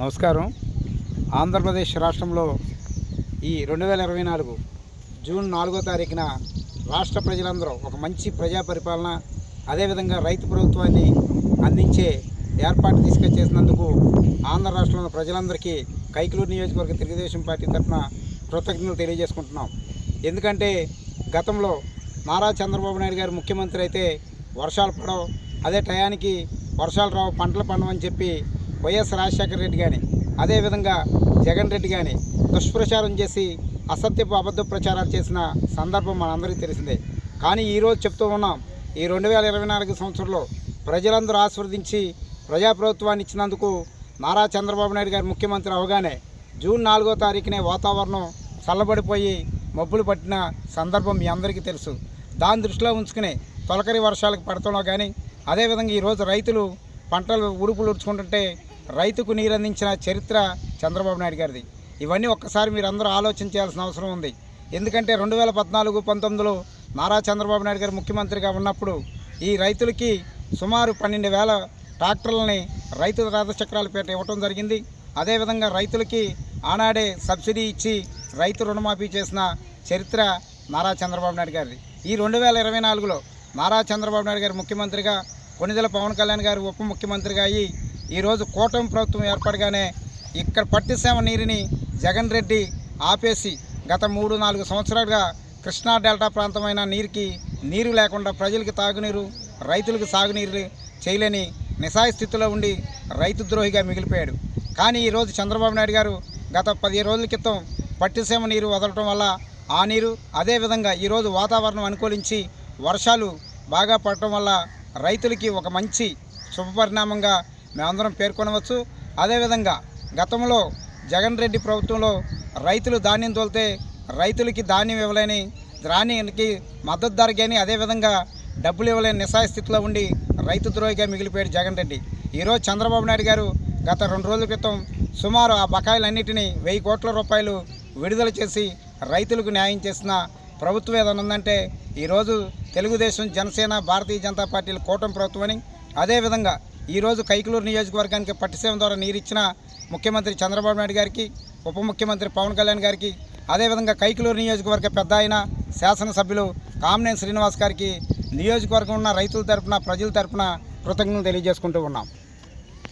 నమస్కారం. ఆంధ్రప్రదేశ్ రాష్ట్రంలో ఈ రెండు వేల ఇరవై నాలుగు జూన్ నాలుగో తారీఖున రాష్ట్ర ప్రజలందరూ ఒక మంచి ప్రజా పరిపాలన అదేవిధంగా రైతు ప్రభుత్వాన్ని అందించే ఏర్పాటు తీసుకొచ్చేసినందుకు ఆంధ్ర రాష్ట్రంలో ప్రజలందరికీ కైకలూరు నియోజకవర్గ తెలుగుదేశం పార్టీ తరఫున కృతజ్ఞతలు తెలియజేసుకుంటున్నాం. ఎందుకంటే గతంలో నారా చంద్రబాబు నాయుడు గారు ముఖ్యమంత్రి అయితే వర్షాలు పడవు. అదే టయానికి వర్షాలు రావు పంటలు పండవని చెప్పి వైఎస్ రాజశేఖర రెడ్డి కానీ అదేవిధంగా జగన్ రెడ్డి కానీ దుష్ప్రచారం చేసి అసత్యపు అబద్ధ ప్రచారాలు చేసిన సందర్భం మనందరికీ తెలిసిందే. కానీ ఈరోజు చెప్తూ ఉన్నాం ఈ రెండు వేల ఇరవై నాలుగు సంవత్సరంలో ప్రజలందరూ ఆస్వాదించి ప్రజాప్రభుత్వాన్ని ఇచ్చినందుకు నారా చంద్రబాబు నాయుడు గారు ముఖ్యమంత్రి అవగానే జూన్ నాలుగో తారీఖునే వాతావరణం చల్లబడిపోయి మబ్బులు పట్టిన సందర్భం మీ అందరికీ తెలుసు. దాని దృష్టిలో ఉంచుకుని తొలకరి వర్షాలకు పడటంలో కానీ అదేవిధంగా ఈరోజు రైతులు పంటలు ఉరుపులు ఉడుచుకుంటుంటే రైతుకు నీరు అందించిన చరిత్ర చంద్రబాబు నాయుడు గారిది. ఇవన్నీ ఒక్కసారి మీరు అందరూ ఆలోచన చేయాల్సిన అవసరం ఉంది. ఎందుకంటే రెండు వేల పద్నాలుగు పంతొమ్మిదిలో నారా చంద్రబాబు నాయుడు గారు ముఖ్యమంత్రిగా ఉన్నప్పుడు ఈ రైతులకి సుమారు పన్నెండు వేల ట్రాక్టర్లని రైతు రథచక్రాల పేట ఇవ్వటం జరిగింది. అదేవిధంగా రైతులకి ఆనాడే సబ్సిడీ ఇచ్చి రైతు రుణమాఫీ చేసిన చరిత్ర నారా చంద్రబాబు నాయుడు గారిది. ఈ రెండు వేల ఇరవై నాలుగులో నారా చంద్రబాబు నాయుడు గారు ముఖ్యమంత్రిగా కొనిదెల పవన్ కళ్యాణ్ గారు ఉప ముఖ్యమంత్రిగా అయ్యి ఈరోజు కూటమి ప్రభుత్వం ఏర్పడగానే ఇక్కడ పట్టిసీమ నీరుని జగన్ రెడ్డి ఆపేసి గత మూడు నాలుగు సంవత్సరాలుగా కృష్ణా డెల్టా ప్రాంతమైన నీరుకి నీరు లేకుండా ప్రజలకు తాగునీరు రైతులకు సాగునీరు చేయలేని నిశాయి స్థితిలో ఉండి రైతు ద్రోహిగా మిగిలిపోయాడు. కానీ ఈరోజు చంద్రబాబు నాయుడు గారు గత పదిహేను రోజుల క్రితం పట్టిసీమ నీరు వదలటం వల్ల ఆ నీరు అదేవిధంగా ఈరోజు వాతావరణం అనుకూలించి వర్షాలు బాగా పడటం వల్ల రైతులకి ఒక మంచి శుభపరిణామంగా మేమందరం పేర్కొనవచ్చు. అదేవిధంగా గతంలో జగన్ రెడ్డి ప్రభుత్వంలో రైతులు ధాన్యం తోలితే రైతులకి ధాన్యం ఇవ్వలేని ధాన్యానికి మద్దతు ధర కానీ అదేవిధంగా డబ్బులు ఇవ్వలేని నిస్సాయ స్థితిలో ఉండి రైతు ద్రోహిగా మిగిలిపోయాడు జగన్ రెడ్డి. ఈరోజు చంద్రబాబు నాయుడు గారు గత రెండు రోజుల క్రితం సుమారు ఆ బకాయిలన్నింటినీ వెయ్యి కోట్ల రూపాయలు విడుదల చేసి రైతులకు న్యాయం చేసిన ప్రభుత్వం ఏదైనా ఉందంటే ఈరోజు తెలుగుదేశం జనసేన భారతీయ జనతా పార్టీల కూటమి ప్రభుత్వం అని అదేవిధంగా ఈరోజు కైకలూరు నియోజకవర్గానికి పట్టిసేవ ద్వారా నీరిచ్చిన ముఖ్యమంత్రి చంద్రబాబు నాయుడు గారికి ఉప ముఖ్యమంత్రి పవన్ కళ్యాణ్ గారికి అదేవిధంగా కైకలూరు నియోజకవర్గ పెద్ద ఆయన శాసనసభ్యులు కామినేని శ్రీనివాస్ గారికి నియోజకవర్గం ఉన్న రైతుల తరపున ప్రజల తరపున కృతజ్ఞతలు తెలియజేసుకుంటూ ఉన్నాం.